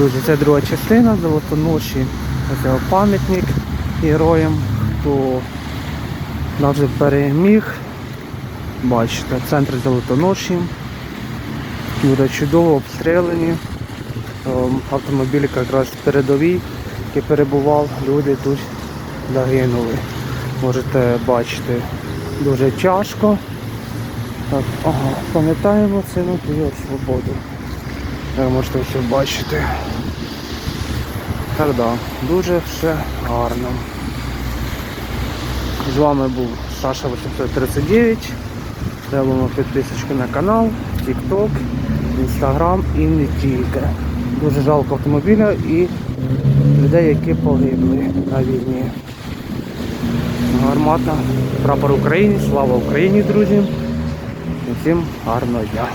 Друзі, це друга частина золотоноші. Його пам'ятник героям, хто навіть переміг. Бачите, центр золотоноші. Люди чудово обстріляні. Ем, Автомобіль якраз передовий, який перебував, люди тут загинули. Можете бачити дуже тяжко. Так, ага, пам'ятаємо ціну твою свободу. Ви можете все бачити. Так, да, дуже все гарно. З вами був Саша 839. Ставимо підписочку на канал, TikTok, Instagram і не тільки. Дуже жалко автомобіля і людей, які погибли на війні. Гармата, прапор України, слава Україні, друзі. Всім гарного дня.